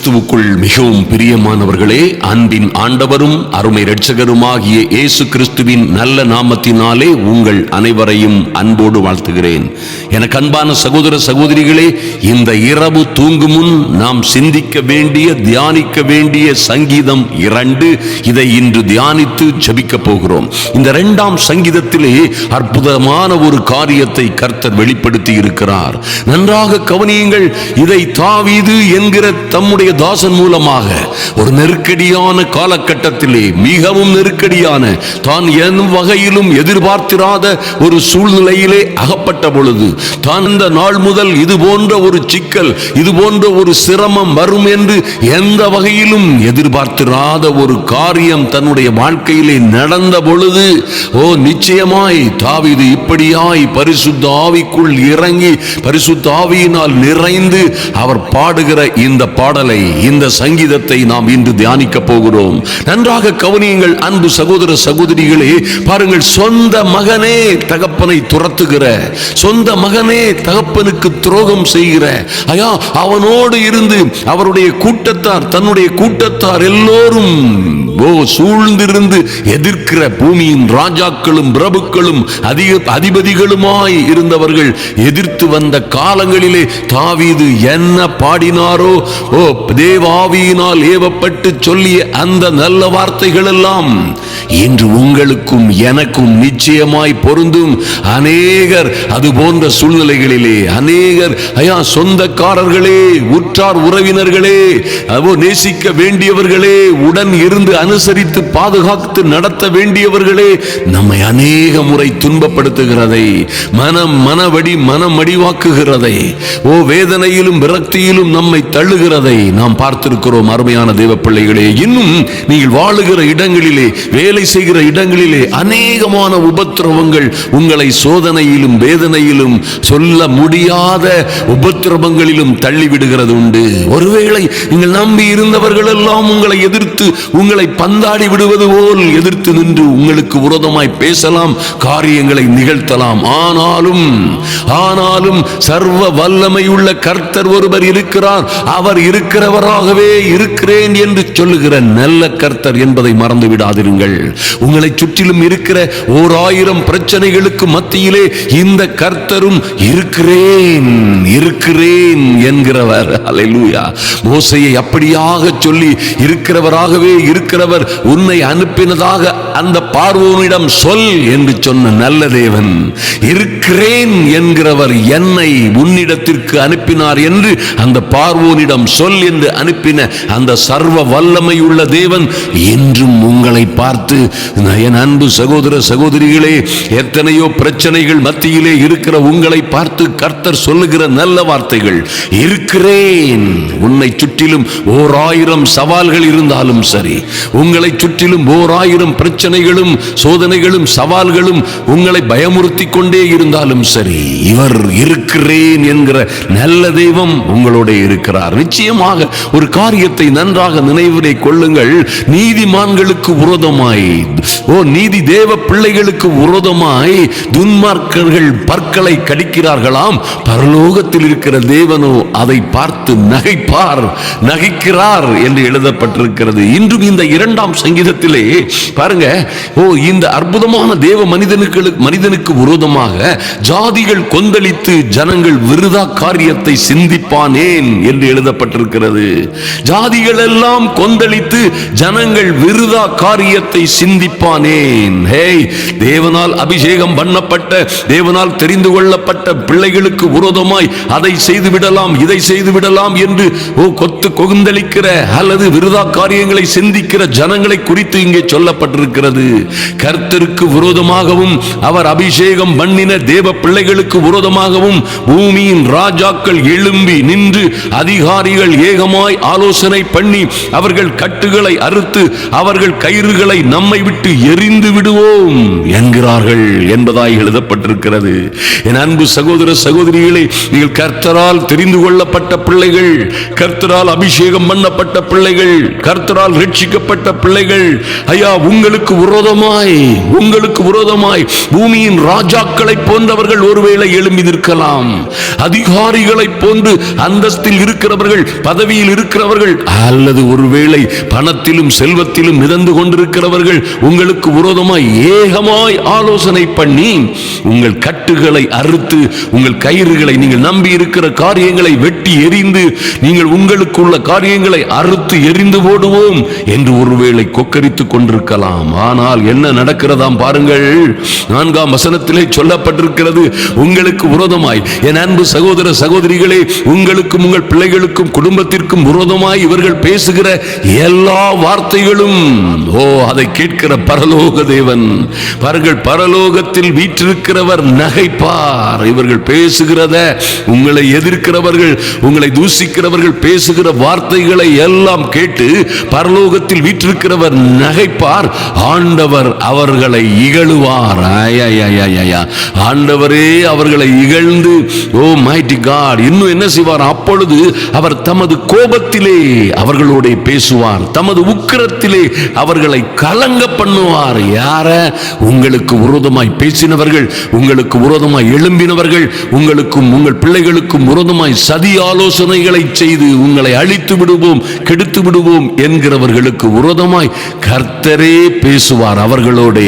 கிறிஸ்துவுக்குள் மிகவும் பிரியமானவர்களே அன்பின் ஆண்டவரும் அருமை இரட்சகருமாகிய இயேசு கிறிஸ்துவின் நல்ல நாமத்தினாலே உங்கள் அனைவரையும் அன்போடு வாழ்த்துகிறேன். எனக்கு அன்பான சகோதர சகோதரிகளே இந்த இரவு தூங்கும் முன் நாம் சிந்திக்க வேண்டிய தியானிக்க வேண்டிய சங்கீதம் இரண்டு இதை இன்று தியானித்து ஜெபிக்க போகிறோம். இந்த இரண்டாம் சங்கீதத்திலே அற்புதமான ஒரு காரியத்தை கர்த்தர் வெளிப்படுத்தி இருக்கிறார் நன்றாக கவனியுங்கள் இதை தாவீது என்கிற தம்முடைய தாசன் மூலமாக ஒரு நெருக்கடியான காலகட்டத்திலே மிகவும் நெருக்கடியான தான் எந்த வகையிலும் எதிர்பார்த்திராத ஒரு சூழ்நிலையிலே அகப்பட்ட பொழுது தான் இந்த நாள் முதல் இது போன்ற ஒரு சிக்கல் இது போன்ற ஒரு சிரமம் வரும் என்று எந்த வகையிலும் எதிர்பார்த்திராத ஒரு காரியம் தன்னுடைய வாழ்க்கையிலே நடந்த பொழுது ஓ நிச்சயமாய் தாவிது இப்படியாய் பரிசுத்த ஆவிக்குள் இறங்கி பரிசுத்த ஆவியினால் நிறைந்து அவர் பாடுகிற இந்த பாடலை இந்த சங்கீதத்தை நாம் இன்று தியானிக்க போகிறோம். நன்றாக கவனியுங்கள் அன்பு சகோதர சகோதரிகளே. பாருங்கள் சொந்த மகனே தகப்பனை துரத்துகிற சொந்த மகனே தகப்பனுக்கு துரோகம் செய்கிற ஐயா அவனோடு இருந்து அவருடைய கூட்டத்தார் தன்னுடைய கூட்டத்தார் எல்லோரும் ஓ சூழ்ந்திருந்து எதிர்க்கிற பூமியின் ராஜாக்களும் பிரபுக்களும் அதிக அதிபதிகளுமாய் இருந்தவர்கள் எதிர்த்து வந்த காலங்களிலே தாவீது என்ன பாடினாரோ ஓ தேவாவியினால் ஏவப்பட்டு சொல்லிய அந்த நல்ல வார்த்தைகள் எல்லாம் இன்று உங்களுக்கும் எனக்கும் நிச்சயமாய் பொருந்தும். அநேகர் அது போன்ற சூழ்நிலைகளிலே அநேகர் ஐயா சொந்தக்காரர்களே உற்றார் உறவினர்களே அவோ நேசிக்க வேண்டியவர்களே உடன் இருந்து அனுசரித்து பாதுகாத்து நடத்த வேண்டியவர்களே நம்மை அநேக முறை துன்பப்படுத்துகிறதை மனம் மனவடி மனம் அடிவாக்குகிறதை ஓ வேதனையிலும் விரக்தியிலும் நம்மை தள்ளுகிறதை நாம் பார்த்திருக்கிறோம் அருமையான தேவ பிள்ளைகளே இன்னும் நீங்கள் வாழுகிற இடங்களிலே வேலை செய்கிற இடங்களிலே அநேகமான உபத்திரவங்கள் உங்களை சோதனையிலும் வேதனையிலும் சொல்ல முடியாத உபத்திரவங்களிலும் தள்ளிவிடுகிறது உண்டு. ஒருவேளை நீங்கள் நம்பி இருந்தவர்கள் எல்லாம் உங்களை எதிர்த்து உங்களை பந்தாடி விடுவது போல் எதிர்த்து நின்று உங்களுக்கு விரோதமாய் பேசலாம் காரியங்களை நிகழ்த்தலாம். ஆனாலும் ஆனாலும் சர்வ வல்லமையுள்ள கர்த்தர் ஒருவர் இருக்கிறார். அவர் இருக்கிற இருக்கிறவராகவே இருக்கிறேன் என்று சொல்லுகிற நல்ல கர்த்தர் என்பதை மறந்து விடாதிருங்கள். உங்களை சுற்றிலும் இருக்கிற ஓர் ஆயிரம் பிரச்சனைகளுக்கு மத்தியிலே இந்த கர்த்தரும் இருக்கிறேன் இருக்கிறேன் என்கிறவர். அலையூயா மோசையை அப்படியாக சொல்லி இருக்கிறவராகவே இருக்கிறவர் உன்னை அனுப்பினதாக அந்த பார்வோனிடம் சொல் என்று சொன்ன நல்ல தேவன். இருக்கிறேன் என்கிறவர் என்னை உன்னிடத்திற்கு அனுப்பினார் என்று அந்த பார்வோனிடம் சொல் என்று அனுப்பின அந்த சர்வ வல்லமை உள்ள தேவன் என்றும் உங்களை பார்த்து என் அன்பு சகோதர சகோதரிகளே எத்தனையோ பிரச்சனைகள் மத்தியிலே இருக்கிற உங்களை பார்த்து கர்த்தர் சொல்லுகிற நல்ல வார்த்தைகள் இருக்கிறேன். உன்னை சுற்றிலும் ஓர் ஆயிரம் சவால்கள் இருந்தாலும் சரி உங்களை சுற்றிலும் ஓர் ஆயிரம் பிரச்சனைகளும் சோதனைகளும் சவால்களும் உங்களை பயமுறுத்தி கொண்டே இருந்தாலும் சரி இவர் இருக்கிறேன் என்கிற நல்ல தெய்வம் உங்களோட இருக்கிறார். நிச்சயமாக ஒரு காரியத்தை நன்றாக நினைவிலே கொள்ளுங்கள். நீதிமான்களுக்கு விரோதமாய் ஓ நீதி தேவ பிள்ளைகளுக்கு விரோதமாய் துன்மார்க்கர்கள் பற்களை கடிக்கிறார்களாம். பரலோகத்தில் இருக்கிற தேவனோ அதை பார்த்து நகைப்பார் நகைக்கிறார் என்று எழுதப்பட்டிருக்கிறது. இன்றும் இந்த இரண்டாம் சங்கீதத்திலே பாருங்க ஓ இந்த அற்புதமான தேவ மனிதனுக்கு மனிதனுக்கு விரோதமாக ஜாதிகள் கொந்தளித்து ஜனங்கள் விருதா காரியத்தை சிந்திப்பானேன் என்று எழுதப்பட்டிருக்கிறது. ஜாதிகள் எல்லாம் கொந்தளித்து ஜனங்கள் விருதா காரியத்தை சிந்திப்பானேன். ஹேய் தேவனால் அபிஷேகம் பண்ணப்பட்ட தேவனால் தெரிந்து கொள்ளப்பட்ட பிள்ளைகளுக்கு விரோதமாய் அதை செய்து விடலாம் இதை செய்து விடலாம் என்று ஓ கொத்து கொந்தளிக்கிற அல்லது விருதா காரியங்களை சிந்திக்கிற ஜனங்களை குறித்து இங்கே சொல்லப்பட்டிருக்கிறது. கர்த்தருக்கு விரோதமாகவும் அவர் அபிஷேகம் பண்ணின தேவ பிள்ளைகளுக்கு விரோதமாகவும் பூமியின் ராஜாக்கள் எழும்பி நின்று அதிகாரிகள் ஏக அநேகமாய் ஆலோசனை பண்ணி அவர்கள் கட்டுகளை அறுத்து அவர்கள் கயிறுகளை நம்மை விட்டு எரிந்து விடுவோம் என்கிறார்கள் என்பதாய் எழுதப்பட்டிருக்கிறது. என் அன்பு சகோதர சகோதரிகளை நீங்கள் கர்த்தரால் தெரிந்து கொள்ளப்பட்ட பிள்ளைகள் கர்த்தரால் அபிஷேகம் பண்ணப்பட்ட பிள்ளைகள் கர்த்தரால் ரட்சிக்கப்பட்ட பிள்ளைகள் ஐயா உங்களுக்கு விரோதமாய் உங்களுக்கு விரோதமாய் பூமியின் ராஜாக்களை போன்றவர்கள் ஒருவேளை எழும்பி நிற்கலாம். அதிகாரிகளை போன்று அந்தஸ்தில் இருக்கிறவர்கள் பதவி பதவியில் இருக்கிறவர்கள் அல்லது ஒருவேளை பணத்திலும் செல்வத்திலும் மிதந்து கொண்டிருக்கிறவர்கள் உங்களுக்கு விரோதமாய் ஏகமாய் ஆலோசனை பண்ணி உங்கள் கட்டுகளை அறுத்து உங்கள் கயிறுகளை நீங்கள் நம்பி இருக்கிற காரியங்களை வெட்டி எறிந்து நீங்கள் உங்களுக்குள்ள காரியங்களை அறுத்து எரிந்து போடுவோம் என்று ஒருவேளை கொக்கரித்துக் கொண்டிருக்கலாம். ஆனால் என்ன நடக்கிறதாம் பாருங்கள். நான்காம் வசனத்திலே சொல்லப்பட்டிருக்கிறது உங்களுக்கு விரோதமாய் என் அன்பு சகோதர சகோதரிகளே உங்களுக்கும் உங்கள் பிள்ளைகளுக்கும் குடும்பத்திற்கும் விரோதமாய் இவர்கள் பேசுகிற எல்லா வார்த்தைகளும் ஓ அதை கேட்கிற பரலோக தேவன். பாருங்கள் பரலோகத்தில் வீற்றிருக்கிறவர் நகைப்பார். இவர்கள் பேசுகிறத உங்களை எதிர்க்கிறவர்கள் உங்களை தூசிக்கிறவர்கள் பேசுகிற வார்த்தைகளை எல்லாம் கேட்டு பரலோகத்தில் வீற்றிருக்கிறவர் நகைப்பார். ஆண்டவர் அவர்களை இகழுவார். ஆண்டவரே அவர்களை இகழ்ந்து ஓ மைட்டி காட் இன்னும் என்ன செய்வார்? அப்பொழுது அவர் தமது கோபத்திலே அவர்களோட பேசுவார். தமது உக்கிரத்திலே அவர்களை கலங்க பண்ணுவார். யார? உங்களுக்கு விரோதமாய் பேசினவர்கள் உங்களுக்கு விரோதமாய் எழும்பினவர்கள் உங்களுக்கும் உங்கள் பிள்ளைகளுக்கும் விரோதமாய் சதி ஆலோசனைகளை செய்து உங்களை அழித்து விடுவோம் கெடுத்து விடுவோம் என்கிறவர்களுக்கு விரோதமாய் கர்த்தரே பேசுவார் அவர்களோட.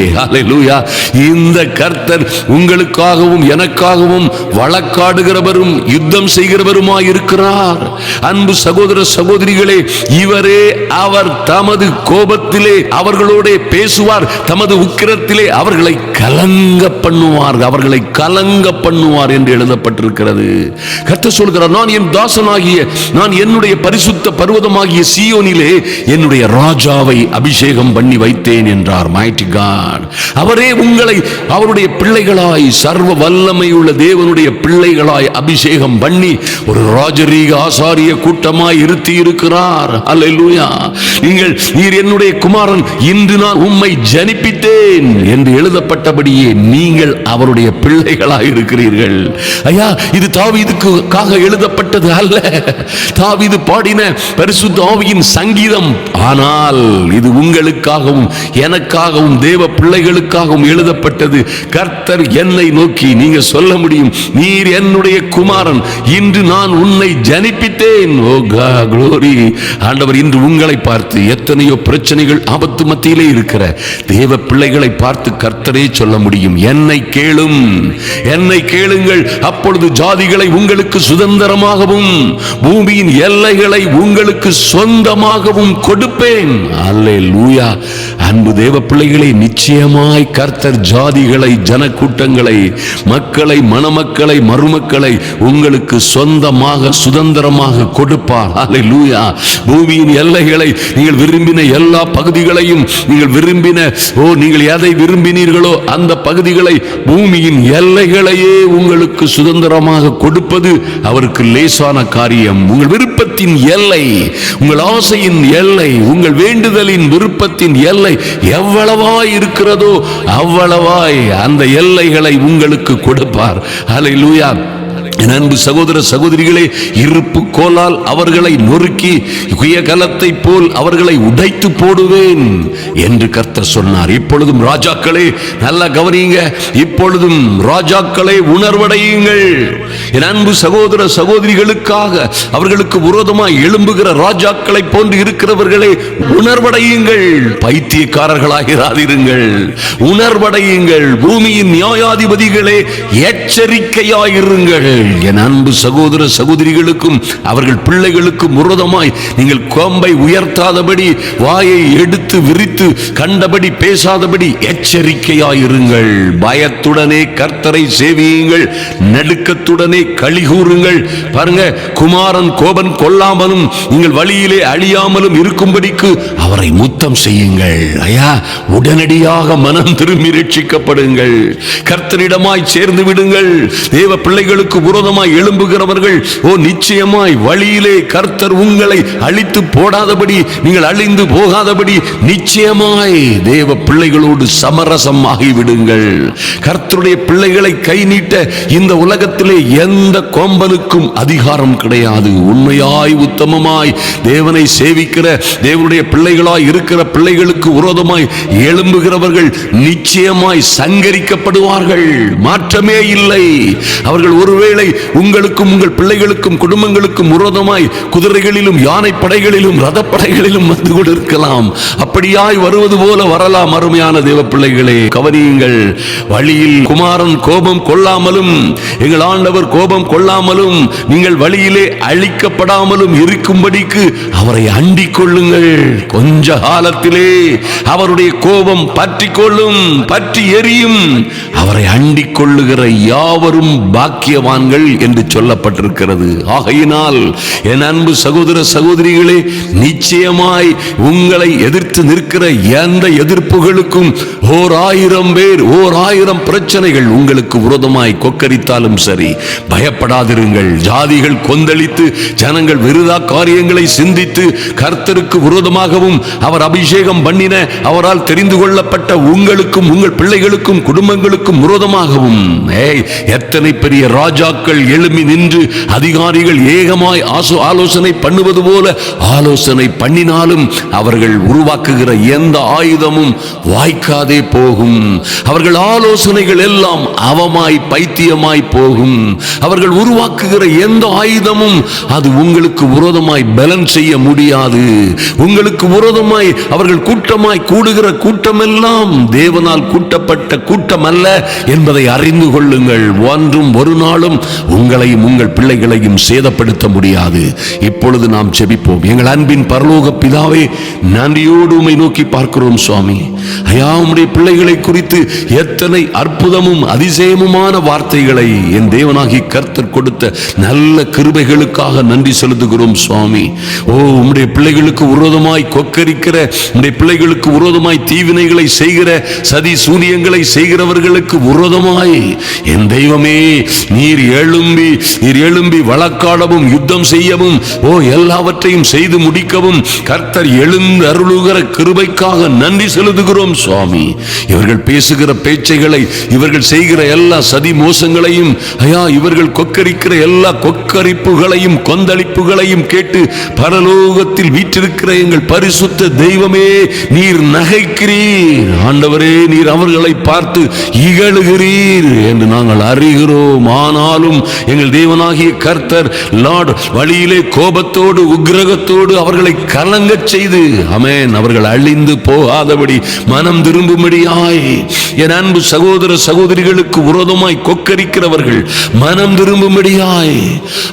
இந்த கர்த்தர் உங்களுக்காகவும் எனக்காகவும் வழக்காடுகிறவரும் யுத்தம் செய்கிறவருமாய் இருக்கிறார் அன்பு சகோதர சகோதரிகளே இவரே அவர் தமது கோபத்திலே அவர்களோட பேசுவார் தமது உக்கிரத்திலே அவர்களை கலங்க பண்ணுவார் அவர்களை கலங்க பண்ணுவார் என்று எழுதப்பட்டிருக்கிறது. கத்த சொல்கிறார் நான் என் தாசனாகிய நான் என்னுடைய பரிசுத்த பர்வதமாகிய சியோனிலே என்னுடைய ராஜாவை அபிஷேகம் பண்ணி வைத்தேன் என்றார் மைட்டி காட் அவரே உங்களை அவருடைய பிள்ளைகளாய் சர்வ வல்லமை உள்ள தேவனுடைய பிள்ளைகளாய் அபிஷேகம் பண்ணி ஒரு ராஜரீக ஆசாரிய கூட்டமாக கூட்டமாய் இருத்தி இருக்கிறார் அல்லேலூயா. நீங்கள் நீர் என்னுடைய குமாரன் இன்று நான் உம்மை ஜனிப்பித்தேன் என்று எழுதப்பட்டபடியே நீங்கள் அவருடைய பிள்ளைகளாய் இருக்கிறீர்கள். ஐயா இது தாவீதுக்காக எழுதப்பட்டது அல்ல. தாவீது பாடின பரிசுத்த ஆவியின் சங்கீதம். ஆனால் இது உங்களுக்காகவும் எனக்காகவும் தேவ பிள்ளைகளுக்காகவும் எழுதப்பட்டது. கர்த்தர் என்னை நோக்கி நீங்க சொல்ல முடியும் நீர் என்னுடைய குமாரன் இன்று நான் உன்னை ஜனிப்பித்தேன். ஓ க்ளோரி ஆண்டவர் இன்று உங்களை பார்த்து எத்தனையோ பிரச்சனைகள் ஆபத்து மத்தியிலே இருக்கிற தேவ பிள்ளைகளை பார்த்து கர்த்தரே சொல்ல முடியும். என்னை கேளும். என்னை கேளுங்கள். அப்பொழுது ஜாதிகளை உங்களுக்கு சுதந்திரமாகவும் பூமியின் எல்லைகளை உங்களுக்கு சொந்தமாகவும் கொடுப்பேன். அல்லே லூயா அன்பு தேவ பிள்ளைகளை நிச்சயமாய் கர்த்தர் ஜாதிகளை ஜனக்கூட்டங்களை மக்களை மணமக்களை மருமக்களை உங்களுக்கு சொந்தமாக சுதந்திரமாக கொடுப்பார். அல்லே லூயா பூமியின் எல்லைகளை நீங்கள் விரும்பின எல்லா பகுதிகளையும் நீங்கள் விரும்பின ஓ நீங்கள் எதை விரும்பினீர்களோ அந்த பகுதிகளை பூமியின் எல்லைகளையே உங்களுக்கு சுதந்திரமாக கொடுப்பது அவருக்கு லேசான காரியம். உங்கள் விருப்பத்தின் எல்லை உங்கள் ஆசையின் எல்லை உங்கள் வேண்டுதலின் விருப்பத்தின் எல்லை எவ்வளவாய் இருக்கிறதோ அவ்வளவாய் அந்த எல்லைகளை உங்களுக்கு கொடுப்பார். அலை ஹalleluya. என் அன்பு சகோதர சகோதரிகளே இருப்பு கோலால் அவர்களை நொறுக்கி குயகலத்தை போல் அவர்களை உடைத்து போடுவேன் என்று கர்த்தர் சொன்னார். இப்பொழுதும் ராஜாக்களே நல்லா கவனிங்க இப்பொழுதும் ராஜாக்களை உணர்வடையுங்கள். என் அன்பு சகோதர சகோதரிகளுக்காக அவர்களுக்கு விரோதமாய் எழும்புகிற ராஜாக்களை போன்று இருக்கிறவர்களே உணர்வடையுங்கள். பைத்தியக்காரர்களாகிறாதிருங்கள். உணர்வடையுங்கள். பூமியின் நியாயாதிபதிகளே எச்சரிக்கையாயிருங்கள். என் அன்பு சகோதர சகோதரிகளுக்கும் அவர்கள் பிள்ளைகளுக்கும் விரோதமாய் நீங்கள் கோம்பை உயர்த்தாதபடி வாயை எடுத்து விரித்து கண்டபடி பேசாதபடி எச்சரிக்கையாயிருங்கள். பயத்துடனே கர்த்தரை சேவியுங்கள் நடுக்கத்துடனே களி கூறுங்கள் பாருங்க குமாரன் கோபன் கொல்லாமலும் நீங்கள் வழியிலே அழியாமலும் இருக்கும்படிக்கு அவரை முத்தம் செய்யுங்கள். ஐயா உடனடியாக மனம் திரும்பி ரட்சிக்கப்படுங்கள். கர்த்தரிடமாய் சேர்ந்து விடுங்கள். தேவ பிள்ளைகளுக்கு விரோதமாய் எழும்புகிறவர்கள் ஓ நிச்சயமாய் வழியிலே கர்த்தர் உங்களை அழித்து போடாதபடி நீங்கள் அழிந்து போகாதபடி நிச்சயமாய் தேவ பிள்ளைகளோடு சமரசம் ஆகிவிடுங்கள். கர்த்தருடைய பிள்ளைகளை கை நீட்ட இந்த உலகத்திலே எந்த கொம்பனுக்கும் அதிகாரம் கிடையாது. உண்மையாய் உத்தமமாய் தேவனை சேவிக்கிற தேவனுடைய பிள்ளைகளாய் இருக்கிற பிள்ளைகளுக்கு விரோதமாய் எழும்புகிறவர்கள் நிச்சயமாய் சங்கரிக்கப்படுவார்கள். மாற்றமே இல்லை. அவர்கள் ஒருவேளை உங்களுக்கும் உங்கள் பிள்ளைகளுக்கும் குடும்பங்களுக்கும் விரோதமாய் குதிரைகளிலும் யானை படைகளிலும் ரதப்படைகளிலும் வந்து கொண்டிருக்கலாம். அப்படியாய் வருவது போல வரலாம் அருமையான தேவ பிள்ளைகளே கவனியுங்கள் வழியில் குமாரன் கோபம் கொள்ளாமலும் எங்கள் ஆண்டவர் கோபம் கொள்ளாமலும் நீங்கள் வழியிலே அழிக்க அழிக்கப்படாமலும் இருக்கும்படிக்கு அவரை அண்டிக் கொள்ளுங்கள் கொஞ்ச காலத்திலே அவருடைய கோபம் பற்றி கொள்ளும் பற்றி எரியும். அவரை அண்டிக் கொள்ளுகிற யாவரும் பாக்கியவான்கள் என்று சொல்லப்பட்டிருக்கிறது. ஆகையினால் என் அன்பு சகோதர சகோதரிகளே நிச்சயமாய் உங்களை எதிர்த்து நிற்கிற எந்த எதிர்ப்புகளுக்கும் ஓர் ஆயிரம் பேர் ஓர் ஆயிரம் பிரச்சனைகள் உங்களுக்கு விரோதமாய் கொக்கரித்தாலும் சரி. பயப்படாதிருங்கள். ஜாதிகள் கொந்தளித்து ஜன ஜனங்கள் விருதா காரியங்களை சிந்தித்து கர்த்தருக்கு விரோதமாகவும் அவர் அபிஷேகம் பண்ணின அவரால் தெரிந்து கொள்ளப்பட்ட உங்களுக்கும் உங்கள் பிள்ளைகளுக்கும் குடும்பங்களுக்கும் விரோதமாகவும். எத்தனை பெரிய ராஜாக்கள் எழுமி நின்று அதிகாரிகள் ஏகமாய் ஆலோசனை பண்ணுவது போல ஆலோசனை பண்ணினாலும் அவர்கள் உருவாக்குகிற எந்த ஆயுதமும் வாய்க்காதே போகும். அவர்கள் ஆலோசனைகள் எல்லாம் அவமாய் பைத்தியமாய் போகும். அவர்கள் உருவாக்குகிற எந்த ஆயுதமும் அது உங்களுக்கு விரோதமாய் பலன் செய்ய முடியாது. உங்களுக்கு விரோதமாய் அவர்கள் கூட்டமாய் கூடுகிற கூட்டமெல்லாம் தேவனால் கூட்டப்பட்ட கூட்டம் அல்ல என்பதை அறிந்து கொள்ளுங்கள். ஒன்றும் ஒரு நாளும் உங்களையும் உங்கள் பிள்ளைகளையும் சேதப்படுத்த முடியாது. இப்பொழுது நாம் செபிப்போம். எங்கள் அன்பின் பரலோக பிதாவே நன்றியோடு உம்மை நோக்கி பார்க்கிறோம் சுவாமி. ஐயா உம்முடைய பிள்ளைகளை குறித்து எத்தனை அற்புதமும் அதிசயமுமான வார்த்தைகளை என் தேவனாகி கர்த்தர் கொடுத்த நல்ல கிருபைகளுக்காக நன்றி நன்றி செலுத்துகிறோம் சுவாமி. ஓ உம்முடைய பிள்ளைகளுக்கு விரோதமாய் கொக்கரிக்கிற உம்முடைய பிள்ளைகளுக்கு விரோதமாய் தீவினைகளை செய்கிற சதி சூனியங்களை செய்கிறவர்களுக்கு விரோதமாய். என் தெய்வமே நீர் எழும்பி நீர் எழும்பி வழக்காடவும் யுத்தம் செய்யவும் ஓ எல்லாவற்றையும் செய்து முடிக்கவும் கர்த்தர் எழுந்து அருளுகிற கிருபைக்காக நன்றி செலுத்துகிறோம் சுவாமி. இவர்கள் பேசுகிற பேச்சைகளை இவர்கள் செய்கிற எல்லா சதி மோசங்களையும் ஐயா இவர்கள் கொக்கரிக்கிற எல்லா கொக்கரிப்புகளையும் கொந்த கொந்தளிப்புகளையும் கேட்டு பரலோகத்தில் வீற்றிருக்கிற எங்கள் பரிசுத்த தெய்வமே நீர் நகைக்கிறீர். ஆண்டவரே நீர் அவர்களை பார்த்து இகழுகிறீர் என்று நாங்கள் அறிகிறோம். ஆனாலும் எங்கள் தேவனாகிய கர்த்தர் லார்ட் வழியிலே கோபத்தோடு உக்ரகத்தோடு அவர்களை கலங்கச் செய்து அமேன் அவர்கள் அழிந்து போகாதபடி மனம் திரும்பும்படியாய். என் அன்பு சகோதர சகோதரிகளுக்கு உரதமாய் கொக்கரிக்கிறவர்கள் மனம் திரும்பும்படியாய்.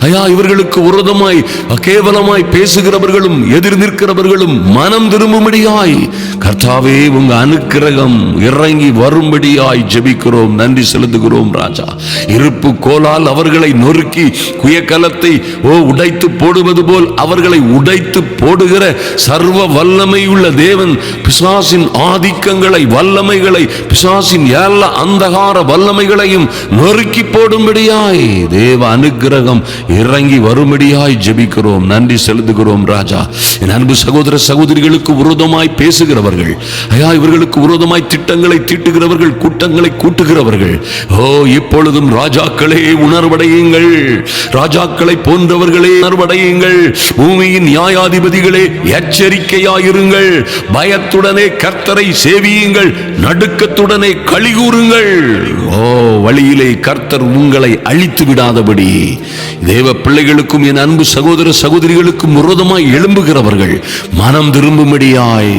ஐயா இவர்களுக்கு உரதம் விரோதமாய் அகேவலமாய் பேசுகிறவர்களும் எதிர் நிற்கிறவர்களும் மனம் திரும்பும்படியாய் கர்த்தாவே உங்க அனுக்கிரகம் இறங்கி வரும்படியாய் ஜெபிக்கிறோம். நன்றி செலுத்துகிறோம் ராஜா. இருப்பு கோலால் அவர்களை நொறுக்கி குயக்கலத்தை ஓ உடைத்து போடுவது போல் அவர்களை உடைத்து போடுகிற சர்வ வல்லமை உள்ள தேவன் பிசாசின் ஆதிக்கங்களை வல்லமைகளை பிசாசின் எல்லா அந்தகார வல்லமைகளையும் நொறுக்கி போடும்படியாய் தேவ அனுக்கிரகம் இறங்கி வரும்படியாய் ஜெபிக்கிறோம் நன்றி செலுத்துகிறோம் ராஜா. என் அன்பு சகோதர சகோதரிகளுக்கு விரோதமாய் பேசுகிறவர்கள் ஐயா இவர்களுக்கு விரோதமாய் திட்டங்களை தீட்டுகிறவர்கள் கூட்டங்களை கூட்டுகிறவர்கள். ஓ இப்பொழுதும் ராஜாக்களே உணர்வடையுங்கள். ராஜாக்களை போன்றவர்களே உணர்வடையுங்கள். பூமியின் நியாயாதிபதிகளே எச்சரிக்கையாயிருங்கள். பயத்துடனே கர்த்தரை சேவியுங்கள். நடுக்கத்துடனே கழிகூறுங்கள். ஓ வழியிலே கர்த்தர் உங்களை அழித்து விடாதபடி தேவ பிள்ளைகளுக்கும் என் அன்பு சகோதர சகோதரிகளுக்கு முரதமாய் எழும்புகிறவர்கள் மனம் திரும்பும்படியாய்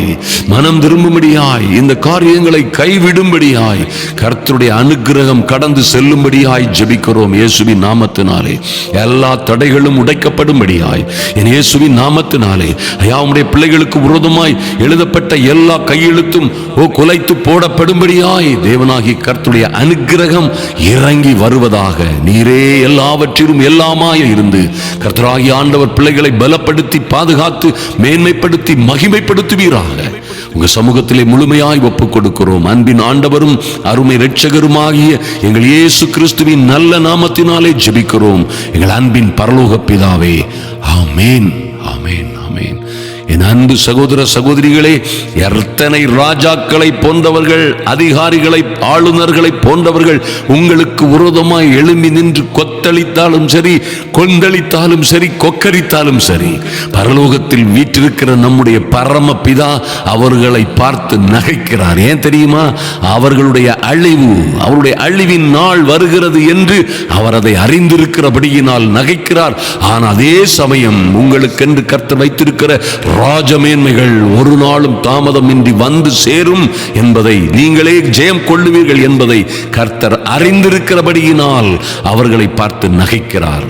மனம் திரும்பும்படியாய் இந்த காரியங்களை கைவிடும்படியாய் கர்த்தருடைய அனுக்கிரகம் கடந்து செல்லும்படியாய் ஜபிக்கிறோம் இயேசுவின் நாமத்தினாலே. எல்லா தடைகளும் உடைக்கப்படும்படியாய் என் இயேசுவின் நாமத்தினாலே. ஐயா உடைய பிள்ளைகளுக்கு விரோதமாய் எழுதப்பட்ட எல்லா கையெழுத்தும் ஓ குலைத்து போடப்படும்படியாய் தேவனாகி கர்த்துடைய அனுக்கிரகம் இறங்கி வருவதாக. நீரே எல்லாவற்றிலும் எல்லாமாய் இருந்து கர்த்த கர்த்தராகி ஆண்டவர் பிள்ளைகளை பலப்படுத்தி பாதுகாத்து மேன்மைப்படுத்தி மகிமைப்படுத்துவீராக. உங்க சமூகத்திலே முழுமையாய் ஒப்புக் கொடுக்கிறோம் அன்பின் ஆண்டவரும் அருமை இரட்சகருமாகிய எங்கள் இயேசு கிறிஸ்துவின் நல்ல நாமத்தினாலே ஜெபிக்கிறோம். எங்கள் அன்பின் பரலோக பிதாவே ஆமேன் ஆமேன் ஆமேன். என் அன்பு சகோதர சகோதரிகளே எத்தனை ராஜாக்களை போன்றவர்கள் அதிகாரிகளை ஆளுநர்களை போன்றவர்கள் உங்களுக்கு விரோதமாய் எழும்பி நின்று கொத்தளித்தாலும் சரி கொந்தளித்தாலும் சரி கொக்கரித்தாலும் சரி பரலோகத்தில் வீற்றிருக்கிற நம்முடைய பரம பிதா அவர்களை பார்த்து நகைக்கிறார். ஏன் தெரியுமா? அவர்களுடைய அழிவு அவருடைய அழிவின் நாள் வருகிறது என்று அவர் அதை அறிந்திருக்கிறபடியினால் நகைக்கிறார். ஆனால் அதே சமயம் உங்களுக்கென்று கர்த்தர் வைத்திருக்கிற ராஜமேன்மைகள் ஒரு நாளும் தாமதமின்றி வந்து சேரும் என்பதை நீங்களே ஜெயம் கொள்ளுவீர்கள் என்பதை கர்த்தர் அறிந்திருக்கிறபடியினால் அவர்களை பார்த்து நகைக்கிறார்.